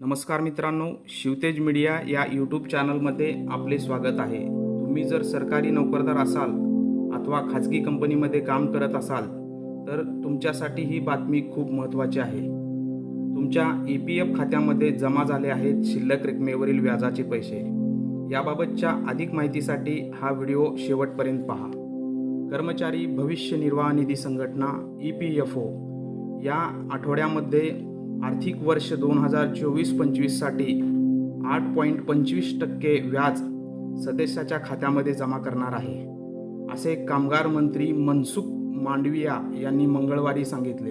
नमस्कार मित्रांनो शिवतेज मीडिया या यूट्यूब चॅनलमध्ये आपले स्वागत आहे. तुम्ही जर सरकारी नोकरदार असाल अथवा खाजगी कंपनीमध्ये काम करत असाल तर तुमच्यासाठी ही बातमी खूप महत्त्वाची आहे. तुमच्या ई पी एफ खात्यामध्ये जमा झाले आहेत शिल्लक रकमेवरील व्याजाचे पैसे. याबाबतच्या अधिक माहितीसाठी हा व्हिडिओ शेवटपर्यंत पहा. कर्मचारी भविष्य निर्वाह निधी संघटना ई पी एफ ओ या आठवड्यामध्ये आर्थिक वर्ष दोन हजार चोवीस पंचवीससाठी आठ पॉईंट पंचवीस टक्के व्याज सदस्याच्या खात्यामध्ये जमा करणार आहे असे कामगार मंत्री मनसुख मांडविया यांनी मंगळवारी सांगितले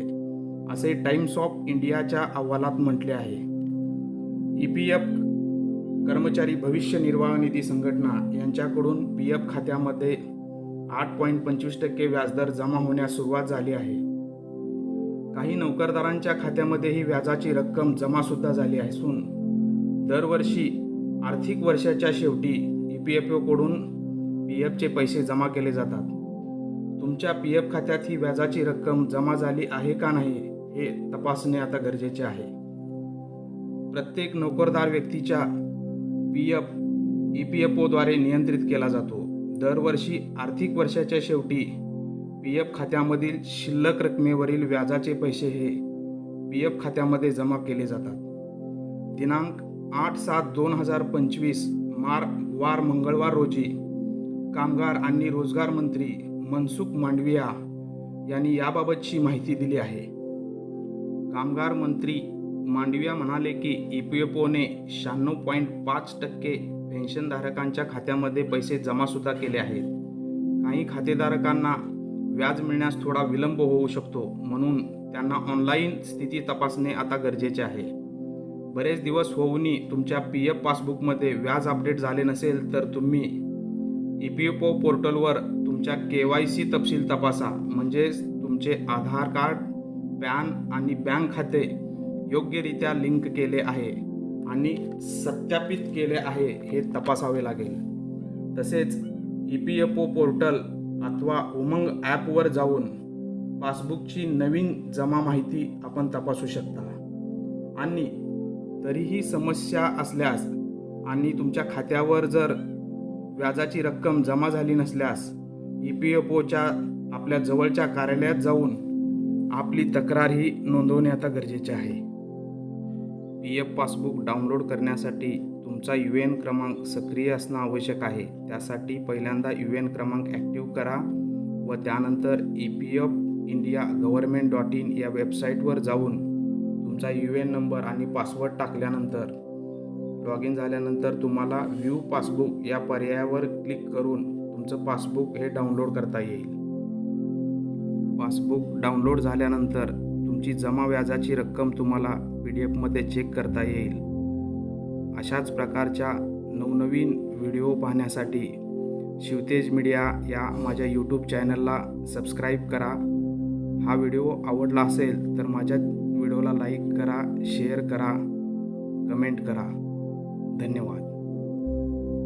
असे टाइम्स ऑफ इंडियाच्या अहवालात म्हटले आहे. ई पी एफ कर्मचारी भविष्य निर्वाह निधी संघटना यांच्याकडून पी एफ खात्यामध्ये आठ पॉईंट पंचवीस टक्के व्याजदर जमा होण्यास सुरुवात झाली आहे. काही नोकरदारांच्या खात्यामध्येही व्याजाची रक्कम जमा सुद्धा झाली असून दरवर्षी आर्थिक वर्षाच्या शेवटी ई पी एफ ओकडून पी एफचे पैसे जमा केले जातात. तुमच्या पी एफ खात्यात ही व्याजाची रक्कम जमा झाली आहे का नाही हे तपासणे आता गरजेचे आहे. प्रत्येक नोकरदार व्यक्तीच्या P F E P F ओद्वारे नियंत्रित केला जातो. दरवर्षी आर्थिक वर्षाच्या शेवटी पी एफ खात्यामधील शिल्लक रकमेवरील व्याजाचे पैसे हे पी एफ खात्यामध्ये जमा केले जातात. दिनांक आठ सात दोन हजार पंचवीस मार वार मंगळवार रोजी कामगार आणि रोजगार मंत्री मनसुख मांडविया यांनी याबाबतची माहिती दिली आहे. कामगार मंत्री मांडविया म्हणाले की ई पी एफ ओने शहाण्णव पॉईंट पाच टक्के पेन्शनधारकांच्या खात्यामध्ये पैसे जमासुद्धा केले आहेत. काही खातेधारकांना व्याज मिळण्यास थोडा विलंब होऊ शकतो म्हणून त्यांना ऑनलाईन स्थिती तपासणे आता गरजेचे आहे. बरेच दिवस होऊनही तुमच्या पी एफ पासबुकमध्ये व्याज अपडेट झाले नसेल तर तुम्ही ई पी एफ ओ पोर्टलवर तुमच्या के वाय सी तपशील तपासा म्हणजेच तुमचे आधार कार्ड पॅन आणि बँक खाते योग्यरित्या लिंक केले आहे आणि सत्यापित केले आहे हे तपासावे लागेल. तसेच E P F O portal अथवा उमंग ॲपवर जाऊन पासबुकची नवीन जमा माहिती आपण तपासू शकता. आणि तरीही समस्या असल्यास आणि तुमच्या खात्यावर जर व्याजाची रक्कम जमा झाली नसल्यास ई पी एफ ओच्या आपल्या जवळच्या कार्यालयात जाऊन आपली तक्रार ही नोंदवणे आता गरजेचे आहे. पी एफ पासबुक डाउनलोड करण्यासाठी तुमचा यू एन क्रमांक सक्रिय असणं आवश्यक आहे. त्यासाठी पहिल्यांदा यू एन क्रमांक ॲक्टिव्ह करा व त्यानंतर E P F India government dot in या वेबसाईटवर जाऊन तुमचा यू एन नंबर आणि पासवर्ड टाकल्यानंतर लॉग इन झाल्यानंतर तुम्हाला व्ह्यू पासबुक या पर्यायावर क्लिक करून तुमचं पासबुक हे डाउनलोड करता येईल. पासबुक डाउनलोड झाल्यानंतर तुमची जमा व्याजाची रक्कम तुम्हाला पी डी एफमध्ये चेक करता येईल. अशाच प्रकारच्या नवनवीन व्हिडिओ पाहण्यासाठी शिवतेज मीडिया या माझ्या यूट्यूब चॅनलला सबस्क्राईब करा. हा व्हिडिओ आवडला असेल तर माझ्या व्हिडिओला लाईक करा शेअर करा कमेंट करा. धन्यवाद.